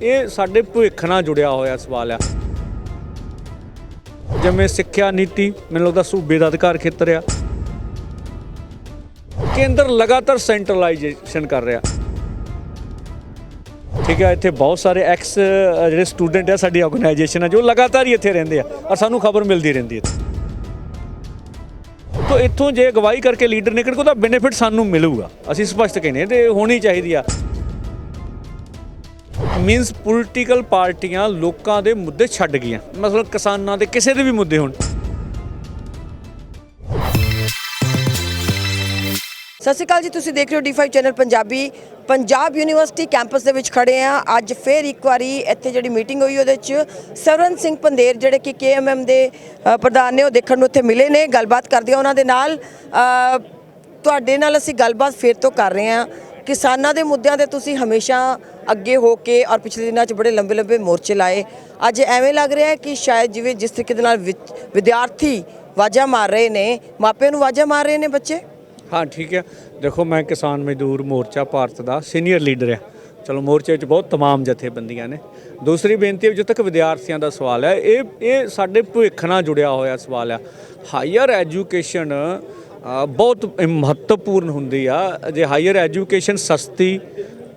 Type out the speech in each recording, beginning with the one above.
ਇਹ ਸਾਡੇ ਭਵਿੱਖ ਨਾਲ ਜੁੜਿਆ ਹੋਇਆ ਸਵਾਲ ਆ। ਜਿਵੇਂ ਸਿੱਖਿਆ ਨੀਤੀ, ਮੈਨੂੰ ਲੱਗਦਾ ਸੂਬੇ ਦਾ ਅਧਿਕਾਰ ਖੇਤਰ ਆ। ਕੇਂਦਰ ਲਗਾਤਾਰ ਸੈਂਟਰਲਾਈਜੇਸ਼ਨ ਕਰ ਰਿਹਾ। ਠੀਕ ਹੈ ਇੱਥੇ ਬਹੁਤ ਸਾਰੇ ਐਕਸ ਜਿਹੜੇ ਸਟੂਡੈਂਟ ਆ, ਸਾਡੀ ਆਰਗੇਨਾਈਜੇਸ਼ਨ ਆ, ਜੋ ਲਗਾਤਾਰ ਹੀ ਇੱਥੇ ਰਹਿੰਦੇ ਆ ਔਰ ਸਾਨੂੰ ਖਬਰ ਮਿਲਦੀ ਰਹਿੰਦੀ ਹੈ ਤੋ ਇੱਥੋਂ ਜੇ ਅਗਵਾਈ ਕਰਕੇ ਲੀਡਰ ਨਿਕਲ ਉਹਦਾ ਬੈਨੀਫਿਟ ਸਾਨੂੰ ਮਿਲੂਗਾ। ਅਸੀਂ ਸਪਸ਼ਟ ਕਹਿੰਦੇ ਹਾਂ ਤੇ ਹੋਣੀ ਚਾਹੀਦੀ ਆ। ਮੀਨਸ ਪੋਲੀਟੀਕਲ ਪਾਰਟੀਆਂ ਲੋਕਾਂ ਦੇ ਮੁੱਦੇ ਛੱਡ ਗਈਆਂ। ਮਤਲਬ ਕਿਸਾਨਾਂ ਦੇ ਕਿਸੇ ਦੇ ਵੀ ਮੁੱਦੇ ਹੋਣ। ਸਤਿ ਸ਼੍ਰੀ ਅਕਾਲ ਜੀ ਤੁਸੀਂ ਦੇਖ ਰਹੇ ਹੋ D5 channel Punjabi. Punjab university campus ਦੇ ਵਿੱਚ ਖੜੇ ਆ ਅੱਜ ਫੇਰ ਇੱਕ ਵਾਰੀ ਇੱਥੇ ਜਿਹੜੀ ਮੀਟਿੰਗ ਹੋਈ ਉਹਦੇ ਵਿੱਚ ਸਰਵਨ ਸਿੰਘ ਪੰਦੇਰ ਜਿਹੜੇ ਕਿ KMM ਦੇ ਅ, ਪ੍ਰਧਾਨ ਨੇ ਉਹ ਦੇਖਣ ਨੂੰ ਇੱਥੇ ਮਿਲੇ ਨੇ। ਗੱਲਬਾਤ ਕਰਦੇ ਆ ਉਹਨਾਂ ਦੇ ਨਾਲ। ਅ, ਤੁਹਾਡੇ ਨਾਲ ਅਸੀਂ ਗੱਲਬਾਤ ਫੇਰ ਤੋਂ ਕਰ ਰਹੇ ਆ ਕਿਸਾਨਾਂ ਦੇ ਮੁੱਦਿਆਂ ਤੇ ਤੁਸੀਂ ਹਮੇਸ਼ਾ ਅੱਗੇ ਹੋ ਕੇ ਔਰ ਪਿਛਲੇ ਦਿਨਾਂ 'ਚ ਬੜੇ ਲੰਬੇ ਲੰਬੇ ਮੋਰਚੇ ਲਾਏ। ਅੱਜ ਐਵੇਂ ਲੱਗ ਰਿਹਾ ਹੈ ਕਿ ਸ਼ਾਇਦ ਜਿਵੇਂ ਜਿਸ ਤਰੀਕੇ ਦੇ ਨਾਲ ਵਿਦ- ਵਿਦਿਆਰਥੀ ਵਾਜਾ ਮਾਰ ਰਹੇ ਨੇ, ਮਾਪਿਆਂ ਨੂੰ ਵਾਜਾ ਮਾਰ ਰਹੇ ਨੇ ਬੱਚੇ? ਹਾਂ, ਠੀਕ ਹੈ। ਦੇਖੋ, ਮੈਂ ਕਿਸਾਨ ਮਜ਼ਦੂਰ ਮੋਰਚਾ ਭਾਰਤ ਦਾ ਸੀਨੀਅਰ ਲੀਡਰ ਆ ਚਲੋ, ਮੋਰਚੇ ਵਿੱਚ ਬਹੁਤ ਤਮਾਮ ਜਥੇਬੰਦੀਆਂ ਨੇ। ਦੂਸਰੀ ਬੇਨਤੀ ਹੈ ਜਦੋਂ ਤੱਕ ਵਿਦਿਆਰਥੀਆਂ ਦਾ ਸਵਾਲ ਹੈ, ਇਹ ਇਹ ਸਾਡੇ ਭਵਿੱਖ ਨਾਲ ਜੁੜਿਆ ਹੋਇਆ ਸਵਾਲ ਆ ਹਾਇਰ ਐਜੂਕੇਸ਼ਨ ਬਹੁਤ ਮਹੱਤਵਪੂਰਨ ਹੁੰਦੀ ਆ। ਜੇ ਹਾਇਰ ਐਜੂਕੇਸ਼ਨ ਸਸਤੀ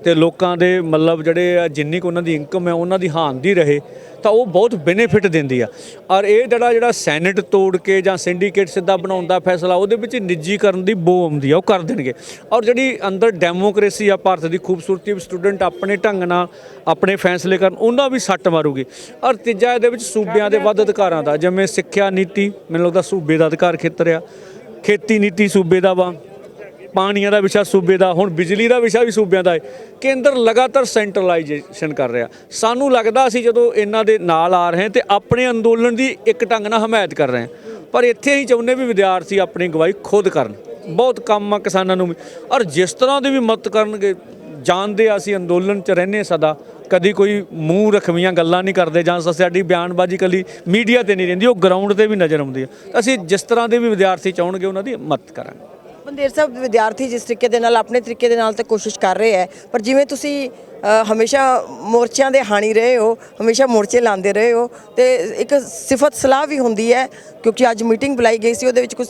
ਤੇ ਲੋਕਾਂ ਦੇ ਮਤਲਬ ਜਿਹੜੇ ਆ ਜਿੰਨੀ ਕੁ ਉਹਨਾਂ ਦੀ ਇਨਕਮ ਹੈ ਉਹਨਾਂ ਦੀ ਹਾਨਦੀ ਰਹੇ ਤਾਂ ਉਹ ਬਹੁਤ ਬੈਨੀਫਿਟ ਦਿੰਦੀ ਆ। ਔਰ ਇਹ ਜਿਹੜਾ ਜਿਹੜਾ ਸੈਨੇਟ ਤੋੜ ਕੇ ਜਾਂ ਸਿੰਡੀਕੇਟ ਸਿੱਧਾ ਬਣਾਉਣ ਦਾ ਫੈਸਲਾ ਉਹਦੇ ਵਿੱਚ ਨਿੱਜੀਕਰਨ ਦੀ ਬੋ ਆਉਂਦੀ ਆ ਉਹ ਕਰ ਦੇਣਗੇ। ਔਰ ਜਿਹੜੀ ਅੰਦਰ ਡੈਮੋਕ੍ਰੇਸੀ ਆ ਭਾਰਤ ਦੀ ਖੂਬਸੂਰਤੀ ਸਟੂਡੈਂਟ ਆਪਣੇ ਢੰਗ ਨਾਲ ਆਪਣੇ ਫੈਸਲੇ ਕਰਨ ਉਹਨਾਂ ਵੀ ਸੱਟ ਮਾਰੂਗੀ। ਔਰ ਤੀਜਾ ਇਹਦੇ ਵਿੱਚ ਸੂਬਿਆਂ ਦੇ ਵੱਧ ਅਧਿਕਾਰਾਂ ਦਾ ਜਿਵੇਂ ਸਿੱਖਿਆ ਨੀਤੀ ਮੈਨੂੰ ਲੱਗਦਾ ਸੂਬੇ ਦਾ ਅਧਿਕਾਰ ਖੇਤਰ ਆ। ਖੇਤੀ ਨੀਤੀ ਸੂਬੇ ਦਾ ਵਾ, ਪਾਣੀਆਂ ਦਾ ਵਿਸ਼ਾ ਸੂਬੇ ਦਾ, ਹੁਣ ਬਿਜਲੀ ਦਾ ਵਿਸ਼ਾ ਵੀ ਸੂਬਿਆਂ ਦਾ ਹੈ ਕੇਂਦਰ ਲਗਾਤਾਰ ਸੈਂਟਰਲਾਈਜੇਸ਼ਨ ਕਰ ਰਿਹਾ। ਸਾਨੂੰ ਲੱਗਦਾ ਅਸੀਂ ਜਦੋਂ ਇਹਨਾਂ ਦੇ ਨਾਲ ਆ ਰਹੇ ਹਾਂ ਤੇ ਆਪਣੇ ਅੰਦੋਲਨ ਦੀ ਇੱਕ ਢੰਗ ਨਾਲ ਹਮਾਇਤ ਕਰ ਰਹੇ ਹਾਂ। ਪਰ ਇੱਥੇ ਹੀ ਚਾਹੁੰਦੇ ਵੀ ਵਿਦਿਆਰਥੀ ਆਪਣੀ ਗਵਾਹੀ ਖੁਦ ਕਰਨ। ਬਹੁਤ ਕੰਮ ਆ ਕਿਸਾਨਾਂ ਨੂੰ ਵੀ। ਔਰ ਜਿਸ ਤਰ੍ਹਾਂ ਦੀ ਵੀ ਮਦਦ ਕਰਨਗੇ ਜਾਣਦੇ ਆ ਅਸੀਂ ਅੰਦੋਲਨ 'ਚ ਰਹਿੰਦੇ ਸਦਾ, ਕਦੀ ਕੋਈ ਮੂੰਹ ਰਖਵੀਆਂ ਗੱਲਾਂ ਨਹੀਂ ਕਰਦੇ ਜਾਂ ਸਾਡੀ ਬਿਆਨਬਾਜ਼ੀ ਕਲੀ ਮੀਡੀਆ ਤੇ ਨਹੀਂ ਰਹਿੰਦੀ, ਉਹ ਗਰਾਊਂਡ ਤੇ ਵੀ ਨਜ਼ਰ ਆਉਂਦੀ ਹੈ ਅਸੀਂ ਜਿਸ ਤਰ੍ਹਾਂ ਦੇ ਵੀ ਵਿਦਿਆਰਥੀ ਚਾਹਣਗੇ, ਉਹਨਾਂ ਦੀ ਮਦਦ ਕਰਾਂਗੇ। ਬੰਦੇਰ ਸਾਹਿਬ, ਵਿਦਿਆਰਥੀ ਜਿਸ ਤਰੀਕੇ ਦੇ ਨਾਲ, ਆਪਣੇ ਤਰੀਕੇ ਦੇ ਨਾਲ ਤਾਂ ਕੋਸ਼ਿਸ਼ ਕਰ ਰਹੇ ਹੈ ਪਰ ਜਿਵੇਂ ਤੁਸੀਂ ਹਮੇਸ਼ਾ ਮੋਰਚਿਆਂ ਦੇ ਹਾਣੀ ਰਹੇ ਹੋ, ਹਮੇਸ਼ਾ ਮੋਰਚੇ ਲਾਉਂਦੇ ਰਹੇ ਹੋ ਤੇ ਇੱਕ ਸਿਫਤ ਸਲਾਹ ਵੀ ਹੁੰਦੀ ਹੈ ਕਿਉਂਕਿ ਅੱਜ ਮੀਟਿੰਗ ਬੁਲਾਈ ਗਈ ਸੀ, ਉਹਦੇ ਵਿੱਚ ਕੁਝ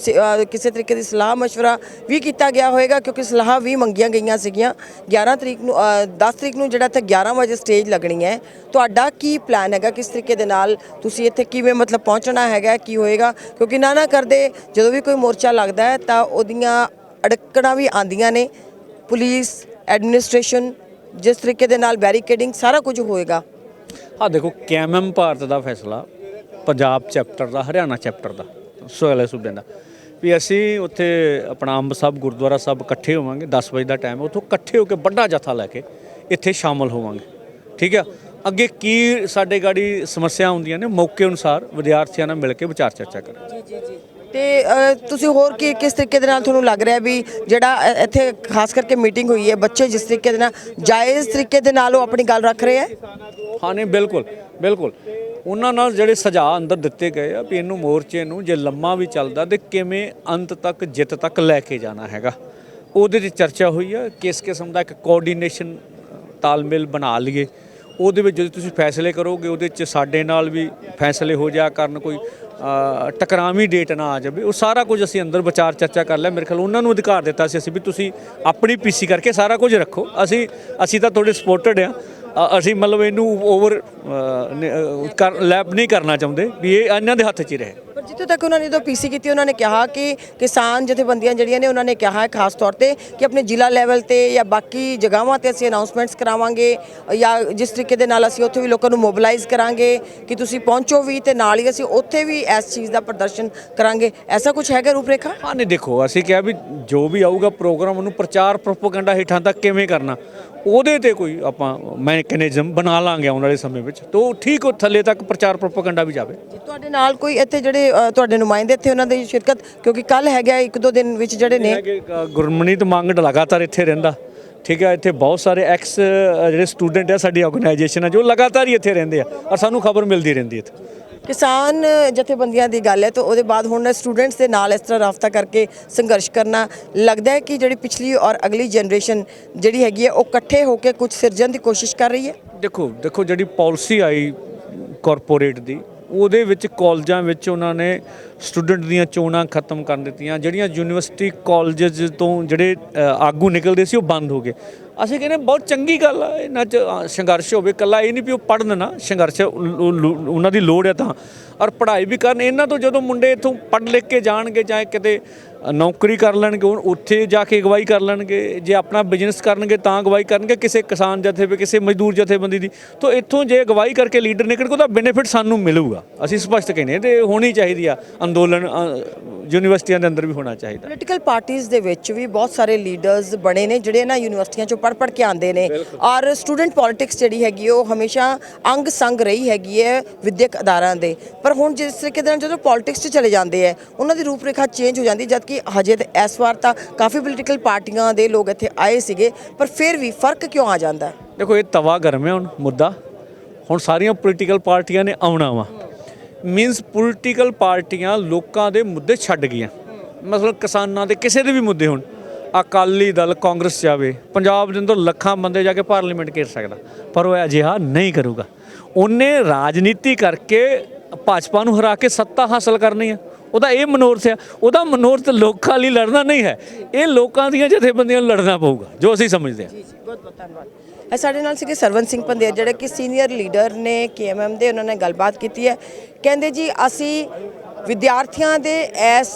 ਕਿਸੇ ਤਰੀਕੇ ਦੀ ਸਲਾਹ مشਵਰਾ ਵੀ ਕੀਤਾ ਗਿਆ ਹੋਵੇਗਾ ਕਿਉਂਕਿ ਸਲਾਹ ਵੀ ਮੰਗੀਆਂ ਗਈਆਂ ਸੀਗੀਆਂ। 11 ਤਰੀਕ ਨੂੰ 10 ਤਰੀਕ ਨੂੰ ਜਿਹੜਾ ਇੱਥੇ 11 ਵਜੇ ਸਟੇਜ ਲੱਗਣੀ ਹੈ। ਤੁਹਾਡਾ ਕੀ ਪਲਾਨ ਹੈਗਾ? ਕਿਸ ਤਰੀਕੇ ਦੇ ਨਾਲ ਤੁਸੀਂ ਇੱਥੇ ਕਿਵੇਂ ਮਤਲਬ ਪਹੁੰਚਣਾ ਹੈਗਾ, ਕੀ ਹੋਏਗਾ? ਕਿਉਂਕਿ ਨਾ ਨਾ ਕਰਦੇ, ਜਦੋਂ ਵੀ ਕੋਈ ਮੋਰਚਾ ਲੱਗਦਾ ਹੈ ਤਾਂ ਉਹਦੀਆਂ ਅੜਕੜਾਂ ਵੀ ਆਂਦੀਆਂ ਨੇ। ਪੁਲਿਸ, ਐਡਮਿਨਿਸਟ੍ਰੇਸ਼ਨ ਜਿਸ ਤਰੀਕੇ ਦੇ ਨਾਲ ਬੈਰੀਕੇਡਿੰਗ ਸਾਰਾ ਕੁਝ ਹੋਏਗਾ। ਆ ਦੇਖੋ ਕੈਮਐਮ ਭਾਰਤ ਦਾ ਫੈਸਲਾ ਪੰਜਾਬ ਚੈਪਟਰ ਦਾ ਹਰਿਆਣਾ ਚੈਪਟਰ ਦਾ ਸੋਇਲੇ ਸੂਬਿਆਂ ਦਾ। ਵੀ ਅਸੀਂ ਉੱਥੇ ਆਪਣਾ ਅੰਬ ਸਾਹਿਬ ਗੁਰਦੁਆਰਾ ਸਾਹਿਬ ਇਕੱਠੇ ਹੋਵਾਂਗੇ 10 ਵਜੇ ਦਾ ਟਾਈਮ ਉੱਥੋਂ ਇਕੱਠੇ ਹੋ ਕੇ ਵੱਡਾ ਜਥਾ ਲੈ ਕੇ ਇੱਥੇ ਸ਼ਾਮਲ ਹੋਵਾਂਗੇ। ਠੀਕ ਆ? ਅੱਗੇ ਕੀ ਸਾਡੇ ਗਾੜੀ ਸਮੱਸਿਆ ਹੁੰਦੀਆਂ ਨੇ ਮੌਕੇ ਅਨੁਸਾਰ ਵਿਦਿਆਰਥੀਆਂ ਨਾਲ ਮਿਲ ਕੇ ਵਿਚਾਰ ਚਰਚਾ ਕਰਾਂਗੇ। ਜੀ ਜੀ ਜੀ। ਤੇ ਅ, ਤੁਸੀਂ ਹੋਰ ਕੀ ਕਿਸ ਤਰੀਕੇ ਦੇ ਨਾਲ ਤੁਹਾਨੂੰ ਲੱਗ ਰਿਹਾ ਵੀ ਜਿਹੜਾ ਅ, ਇੱਥੇ ਖਾਸ ਕਰਕੇ ਮੀਟਿੰਗ ਹੋਈ ਹੈ ਬੱਚੇ ਜਿਸ ਤਰੀਕੇ ਦੇ ਨਾਲ ਜਾਇਜ਼ ਤਰੀਕੇ ਦੇ ਨਾਲ ਉਹ ਆਪਣੀ ਗੱਲ ਰੱਖ ਰਹੇ ਹੈ? ਹਾਂ ਨਹੀਂ ਬਿਲਕੁਲ ਬਿਲਕੁਲ। ਉਹਨਾਂ ਨਾਲ ਜਿਹੜੇ ਸੁਝਾਅ ਅੰਦਰ ਦਿੱਤੇ ਗਏ ਆ ਵੀ ਇਹਨੂੰ ਮੋਰਚੇ ਨੂੰ ਜੇ ਲੰਮਾ ਵੀ ਚੱਲਦਾ ਤੇ ਕਿਵੇਂ ਅੰਤ ਤੱਕ ਜਿੱਤ ਤੱਕ ਲੈ ਕੇ ਜਾਣਾ ਹੈਗਾ। ਉਹਦੇ 'ਚ ਚਰਚਾ ਹੋਈ ਆ ਕਿਸ ਕਿਸਮ ਦਾ ਇੱਕ ਕੋਆਰਡੀਨੇਸ਼ਨ ਤਾਲਮੇਲ ਬਣਾ ਲਈਏ। ਉਹਦੇ ਵਿੱਚ ਜਦੋਂ ਤੁਸੀਂ ਫੈਸਲੇ ਕਰੋਗੇ ਉਹਦੇ ਚ ਸਾਡੇ ਨਾਲ ਵੀ ਫੈਸਲੇ ਹੋ ਜਾ ਕਰਨ ਕੋਈ ਟਕਰਾਵੀਂ ਡੇਟ ਨਾ ਆ ਜਾਵੇ। ਉਹ ਸਾਰਾ ਕੁਝ ਅਸੀਂ ਅੰਦਰ ਵਿਚਾਰ ਚਰਚਾ ਕਰ ਲਿਆ। ਮੇਰੇ ਖਿਆਲ ਉਹਨਾਂ ਨੂੰ ਅਧਿਕਾਰ ਦਿੱਤਾ ਸੀ ਅਸੀਂ ਵੀ ਤੁਸੀਂ ਆਪਣੀ ਪੀਸੀ ਕਰਕੇ ਸਾਰਾ ਕੁਝ ਰੱਖੋ। ਅਸੀਂ ਅਸੀਂ ਤਾਂ ਤੁਹਾਡੇ ਸਪੋਰਟਡ ਆ ਅਸੀਂ ਮਤਲਬ ਇਹਨੂੰ ਓਵਰ ਲੈਬ ਨਹੀਂ ਕਰਨਾ ਚਾਹੁੰਦੇ ਵੀ ਇਹ ਇਹਨਾਂ ਦੇ ਹੱਥ 'ਚ ਹੀ ਰਹੇ। ਜਿੱਥੇ ਤੱਕ ਉਹਨਾਂ ਨੇ ਜਦੋਂ ਪੀਸੀ ਕੀਤੀ, ਉਹਨਾਂ ਨੇ ਕਿਹਾ ਕਿ ਕਿਸਾਨ ਜਥੇਬੰਦੀਆਂ ਜਿਹੜੀਆਂ ਨੇ, ਉਹਨਾਂ ਨੇ ਕਿਹਾ ਹੈ ਖਾਸ ਤੌਰ ਤੇ ਕਿ ਆਪਣੇ ਜ਼ਿਲ੍ਹਾ ਲੈਵਲ ਤੇ ਜਾਂ ਬਾਕੀ ਜਗ੍ਹਾਵਾਂ ਤੇ ਅਸੀਂ ਅਨਾਉਂਸਮੈਂਟਸ ਕਰਾਵਾਂਗੇ ਜਾਂ ਜਿਸ ਤਰੀਕੇ ਦੇ ਨਾਲ ਅਸੀਂ ਉੱਥੇ ਵੀ ਲੋਕਾਂ ਨੂੰ ਮੋਬਿਲਾਈਜ਼ ਕਰਾਂਗੇ ਕਿ ਤੁਸੀਂ ਪਹੁੰਚੋ ਵੀ ਤੇ ਨਾਲ ਹੀ ਅਸੀਂ ਉੱਥੇ ਵੀ ਇਸ ਚੀਜ਼ ਦਾ ਪ੍ਰਦਰਸ਼ਨ ਕਰਾਂਗੇ। ਐਸਾ ਕੁਝ ਹੈਗਾ ਰੂਪਰੇਖਾ? ਹਾਂ, ਨਹੀਂ ਦੇਖੋ, ਅਸੀਂ ਕਿਹਾ ਵੀ ਜੋ ਵੀ ਆਊਗਾ ਪ੍ਰੋਗਰਾਮ ਉਹਨੂੰ ਪ੍ਰਚਾਰ ਪ੍ਰੋਪਗੈਂਡਾ ਹੇਠਾਂ ਤੱਕ ਕਿਵੇਂ ਕਰਨਾ? ਉਹਦੇ ਤੇ ਕੋਈ ਆਪਾਂ ਮੈਕੈਨਿਜ਼ਮ ਬਣਾ ਲਾਂਗੇ ਆਉਣ ਵਾਲੇ ਸਮੇਂ ਵਿੱਚ ਤੋਂ ਠੀਕ ਉਹ ਥੱਲੇ ਤੱਕ ਪ੍ਰਚਾਰ ਪ੍ਰੋਪਗੈਂਡਾ ਵੀ ਜਾਵੇ। ਜੀ, ਤੁਹਾਡੇ ਨਾਲ ਕੋਈ ਇੱਥੇ ਜਿਹੜੇ ਤੁਹਾਡੇ ਨੁਮਾਇੰਦੇ ਇੱਥੇ ਉਹਨਾਂ ਦੀ ਸ਼ਿਰਕਤ? ਕਿਉਂਕਿ ਕੱਲ ਹੈਗਾ ਇੱਕ ਦੋ ਦਿਨ ਵਿੱਚ ਜਿਹੜੇ ਨੇ। ਗੁਰਮਨੀਤ ਮੰਗੜ ਲਗਾਤਾਰ ਇੱਥੇ ਰਹਿੰਦਾ। ਠੀਕ ਹੈ ਇੱਥੇ ਬਹੁਤ ਸਾਰੇ ਐਕਸ ਜਿਹੜੇ ਸਟੂਡੈਂਟ ਆ ਸਾਡੀ ਆਰਗੇਨਾਈਜੇਸ਼ਨ ਆ ਜੋ ਲਗਾਤਾਰ ਹੀ ਇੱਥੇ ਰਹਿੰਦੇ ਆ ਔਰ ਸਾਨੂੰ ਖਬਰ ਮਿਲਦੀ ਰਹਿੰਦੀ ਹੈ ਇੱਥੇ। ਕਿਸਾਨ ਜਥੇਬੰਦੀਆਂ ਦੀ ਗੱਲ ਹੈ ਤਾਂ ਉਹਦੇ ਬਾਅਦ ਹੁਣ ਸਟੂਡੈਂਟਸ ਦੇ ਨਾਲ ਇਸ ਤਰ੍ਹਾਂ ਰਾਫਤਾ ਕਰਕੇ ਸੰਘਰਸ਼ ਕਰਨਾ ਲੱਗਦਾ ਹੈ ਕਿ ਜਿਹੜੀ ਪਿਛਲੀ ਔਰ ਅਗਲੀ ਜਨਰੇਸ਼ਨ ਜਿਹੜੀ ਹੈਗੀ ਹੈ ਉਹ ਇਕੱਠੇ ਹੋ ਕੇ ਕੁਝ ਸਿਰਜਣ ਦੀ ਕੋਸ਼ਿਸ਼ ਕਰ ਰਹੀ ਹੈ? ਦੇਖੋ ਦੇਖੋ ਜਿਹੜੀ ਪਾਲਿਸੀ ਆਈ ਕਾਰਪੋਰੇਟ ਦੀ, ਉਹਦੇ ਵਿੱਚ ਕਾਲਜਾਂ ਵਿੱਚ ਉਹਨਾਂ ਨੇ ਸਟੂਡੈਂਟ ਦੀਆਂ ਚੋਣਾਂ ਖਤਮ ਕਰ ਦਿੱਤੀਆਂ, ਜਿਹੜੀਆਂ ਯੂਨੀਵਰਸਿਟੀ ਕਾਲਜਸ ਤੋਂ ਜਿਹੜੇ ਆਗੂ ਨਿਕਲਦੇ ਸੀ ਉਹ ਬੰਦ ਹੋ ਗਏ। ਅਸੀਂ ਕਹਿੰਦੇ ਬਹੁਤ ਚੰਗੀ ਗੱਲ ਆ, ਇਹਨਾਂ 'ਚ ਸੰਘਰਸ਼ ਹੋਵੇ ਕੱਲਾ ਇਹ ਨਹੀਂ ਵੀ ਉਹ ਪੜ੍ਹਨ ਨਾ, ਸੰਘਰਸ਼ ਉਹਨਾਂ ਦੀ ਲੋੜ ਹੈ ਤਾਂ। ਔਰ ਪੜ੍ਹਾਈ ਵੀ ਕਰਨ, ਇਹਨਾਂ ਤੋਂ ਜਦੋਂ ਮੁੰਡੇ ਇਥੋਂ ਪੜ੍ਹ ਲਿਖ ਕੇ ਜਾਣਗੇ, ਜਾਂ ਕਿਤੇ ਨੌਕਰੀ ਕਰ ਲੈਣਗੇ ਉਹ ਉੱਥੇ ਜਾ ਕੇ ਅਗਵਾਈ ਕਰ ਲੈਣਗੇ, ਜੇ ਆਪਣਾ ਬਿਜ਼ਨਸ ਕਰਨਗੇ ਤਾਂ ਅਗਵਾਈ ਕਰਨਗੇ, ਕਿਸੇ ਕਿਸਾਨ ਜਥੇ ਕਿਸੇ ਮਜ਼ਦੂਰ ਜਥੇਬੰਦੀ ਦੀ। ਤਾਂ ਇੱਥੋਂ ਜੇ ਅਗਵਾਈ ਕਰਕੇ ਲੀਡਰ ਨਿਕਲ ਉਹਦਾ ਬੈਨੀਫਿਟ ਸਾਨੂੰ ਮਿਲੂਗਾ। ਅਸੀਂ ਸਪਸ਼ਟ ਕਹਿੰਦੇ ਹਾਂ ਤੇ ਹੋਣੀ ਚਾਹੀਦੀ ਆ। ਅੰਦੋਲਨ ਯੂਨੀਵਰਸਿਟੀਆਂ ਦੇ ਅੰਦਰ ਵੀ ਹੋਣਾ ਚਾਹੀਦਾ। ਪੋਲੀਟੀਕਲ ਪਾਰਟੀਆਂ ਦੇ ਵਿੱਚ ਵੀ ਬਹੁਤ ਸਾਰੇ ਲੀਡਰਸ ਬਣੇ ਨੇ ਜਿਹੜੇ ਨਾ ਯੂਨੀਵਰਸਿਟੀਆਂ ਚੋਂ ਪੜ੍ਹ ਪੜ੍ਹ ਕੇ ਆਉਂਦੇ ਨੇ। ਔਰ ਸਟੂਡੈਂਟ ਪੋਲਿਟਿਕਸ ਜਿਹੜੀ ਹੈਗੀ ਉਹ ਹਮੇਸ਼ਾ ਅੰਗ ਸੰਗ ਰਹੀ ਹੈਗੀ ਹੈ ਵਿਦਿਅਕ ਅਦਾਰਿਆਂ ਦੇ। ਪਰ ਹੁਣ ਜਿਸ ਤਰੀਕੇ ਦੇ ਨਾਲ ਜਦੋਂ ਪੋਲਿਟਿਕਸ 'ਚ ਚਲੇ ਜਾਂਦੇ ਹੈ ਉਹਨਾਂ ਦੀ ਰੂਪਰੇਖਾ ਚੇਂਜ ਹੋ ਜਾਂਦੀ ਜਦ ਕਿ ਹਜੇ ਤੇ ਇਸ ਵਾਰ ਤਾਂ ਕਾਫੀ ਪੋਲੀਟੀਕਲ ਪਾਰਟੀਆਂ ਦੇ ਲੋਕ ਇੱਥੇ ਆਏ ਸੀਗੇ ਪਰ ਫਿਰ ਵੀ ਫ਼ਰਕ ਕਿਉਂ ਆ ਜਾਂਦਾ ਦੇਖੋ ਇਹ ਤਵਾ ਗਰਮ ਹੈ ਹੁਣ ਮੁੱਦਾ। ਹੁਣ ਸਾਰੀਆਂ ਪੋਲੀਟੀਕਲ ਪਾਰਟੀਆਂ ਨੇ ਆਉਣਾ ਵਾ। ਮੀਨਸ ਪੋਲੀਟੀਕਲ ਪਾਰਟੀਆਂ ਲੋਕਾਂ ਦੇ ਮੁੱਦੇ ਛੱਡ ਗਈਆਂ। ਮਤਲਬ ਕਿਸਾਨਾਂ ਦੇ ਕਿਸੇ ਦੇ ਵੀ ਮੁੱਦੇ ਹੋਣ। ਅਕਾਲੀ ਦਲ ਕਾਂਗਰਸ ਜਾਵੇ, ਪੰਜਾਬ ਦੇ ਅੰਦਰ ਲੱਖਾਂ ਬੰਦੇ ਜਾ ਕੇ ਪਾਰਲੀਮੈਂਟ ਘੇਰ ਸਕਦਾ। ਪਰ ਉਹ ਅਜਿਹਾ ਨਹੀਂ ਕਰੂਗਾ। ਉਹਨੇ ਰਾਜਨੀਤੀ ਕਰਕੇ ਭਾਜਪਾ ਨੂੰ ਹਰਾ ਕੇ ਸੱਤਾ ਹਾਸਲ ਕਰਨੀ ਹੈ ਉਹਦਾ ਇਹ ਮਨੋਰਥ ਹੈ ਉਹਦਾ ਮਨੋਰਥ ਲੋਕਾਂ ਲਈ ਲੜਨਾ ਨਹੀਂ ਹੈ। ਇਹ ਲੋਕਾਂ ਦੀਆਂ ਜਥੇਬੰਦੀਆਂ ਨੂੰ ਲੜਨਾ ਪਊਗਾ, ਜੋ ਅਸੀਂ ਸਮਝਦੇ ਹਾਂ। ਜੀ ਜੀ ਬਹੁਤ ਬਹੁਤ ਧੰਨਵਾਦ। ਇਹ ਸਾਡੇ ਨਾਲ ਸੀਗੇ ਸਰਵਨ ਸਿੰਘ ਪੰਦੇਰ ਜਿਹੜੇ ਕਿ ਸੀਨੀਅਰ ਲੀਡਰ ਨੇ ਕੇਐਮਐਮ ਦੇ, ਉਹਨਾਂ ਨੇ ਗੱਲਬਾਤ ਕੀਤੀ ਹੈ। ਕਹਿੰਦੇ ਜੀ, ਅਸੀਂ ਵਿਦਿਆਰਥੀਆਂ ਦੇ ਇਸ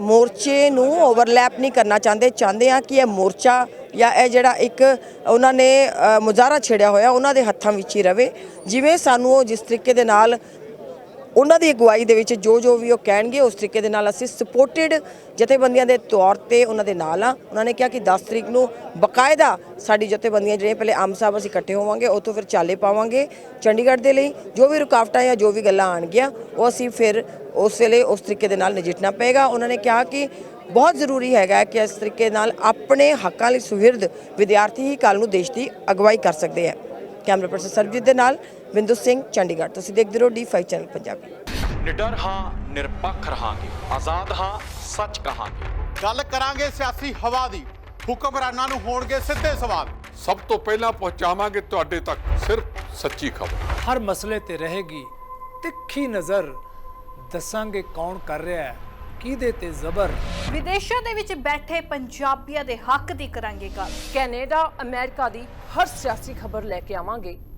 ਮੋਰਚੇ ਨੂੰ ਓਵਰਲੈਪ ਨਹੀਂ ਕਰਨਾ ਚਾਹੁੰਦੇ। ਚਾਹੁੰਦੇ ਆ ਕਿ ਇਹ ਮੋਰਚਾ ਜਾਂ ਇਹ ਜਿਹੜਾ ਇੱਕ ਉਹਨਾਂ ਨੇ ਮੁਜ਼ਾਹਰਾ ਛੇੜਿਆ ਹੋਇਆ, ਉਹਨਾਂ ਦੇ ਹੱਥਾਂ ਵਿੱਚ ਹੀ ਰਵੇ। ਜਿਵੇਂ ਸਾਨੂੰ ਉਹ ਜਿਸ ਤਰੀਕੇ ਦੇ ਨਾਲ ਉਹਨਾਂ ਦੀ ਅਗਵਾਈ ਦੇ ਵਿੱਚ ਜੋ ਜੋ ਵੀ ਉਹ ਕਹਿਣਗੇ, ਉਸ ਤਰੀਕੇ ਦੇ ਨਾਲ ਅਸੀਂ ਸਪੋਰਟਡ ਜਥੇਬੰਦੀਆਂ ਦੇ ਤੌਰ ਤੇ ਉਹਨਾਂ ਦੇ ਨਾਲ ਆ ਉਹਨਾਂ ਨੇ ਕਿਹਾ ਕਿ 10 ਤਰੀਕ ਨੂੰ ਬਕਾਇਦਾ ਸਾਡੀ ਜਥੇਬੰਦੀਆਂ ਜਿਹੜੀਆਂ, ਪਹਿਲੇ ਆਮ ਸਾਹਿਬ ਅਸੀਂ ਇਕੱਠੇ ਹੋਵਾਂਗੇ ਉੱਥੋਂ ਫਿਰ ਚਾਲੇ ਪਾਵਾਂਗੇ ਚੰਡੀਗੜ੍ਹ ਦੇ ਲਈ। ਜੋ ਵੀ ਰੁਕਾਵਟਾਂ ਜਾਂ ਜੋ ਵੀ ਗੱਲਾਂ ਆਣਗੀਆਂ ਉਹ ਅਸੀਂ ਫਿਰ ਉਸ ਵੇਲੇ ਉਸ ਤਰੀਕੇ ਦੇ ਨਾਲ ਨਜਿੱਠਣਾ ਪਏਗਾ। ਉਹਨਾਂ ਨੇ ਕਿਹਾ ਕਿ ਬਹੁਤ ਜ਼ਰੂਰੀ ਹੈਗਾ ਕਿ ਇਸ ਤਰੀਕੇ ਨਾਲ ਆਪਣੇ ਹੱਕਾਂ ਲਈ ਸੁਹਿਰਦ ਵਿਦਿਆਰਥੀ ਹੀ ਕੱਲ ਨੂੰ ਦੇਸ਼ ਦੀ ਅਗਵਾਈ ਕਰ ਸਕਦੇ ਆ। ਕੈਮਰਾ ਪਰਸਨ ਸਰਬਜੀਤ ਦੇ ਨਾਲ ਬਿੰਦੂ ਸਿੰਘ ਚੰਡੀਗੜ੍ਹ। ਤੁਸੀਂ ਦੇਖਦੇ ਰਹੋ ਡੀ5 ਚੈਨਲ ਪੰਜਾਬੀ। ਨਿਡਰ ਹਾਂ ਨਿਰਪੱਖ ਰਹਾਂਗੇ। ਆਜ਼ਾਦ ਹਾਂ ਸੱਚ ਕਹਾਂਗੇ। ਗੱਲ ਕਰਾਂਗੇ ਸਿਆਸੀ ਹਵਾ ਦੀ। ਹੁਕਮਰਾਨਾਂ ਨੂੰ ਹੋਣਗੇ ਸਿੱਧੇ ਸਵਾਲ। ਸਭ ਤੋਂ ਪਹਿਲਾਂ ਪਹੁੰਚਾਵਾਂਗੇ ਤੁਹਾਡੇ ਤੱਕ ਸਿਰਫ ਸੱਚੀ ਖਬਰ। ਹਰ ਮਸਲੇ ਤੇ ਰਹੇਗੀ ਤਿੱਖੀ ਨਜ਼ਰ। ਦੱਸਾਂਗੇ ਕੌਣ ਕਰ ਰਿਹਾ ਹੈ ਕਿਹਦੇ ਤੇ ਜ਼ਬਰ। ਵਿਦੇਸ਼ਾਂ ਦੇ ਵਿੱਚ ਬੈਠੇ ਪੰਜਾਬੀਆਂ ਦੇ ਹੱਕ ਦੀ ਕਰਾਂਗੇ ਗੱਲ। ਕੈਨੇਡਾ ਅਮਰੀਕਾ ਦੀ ਹਰ ਸਿਆਸੀ ਖਬਰ ਲੈ ਕੇ ਆਵਾਂਗੇ।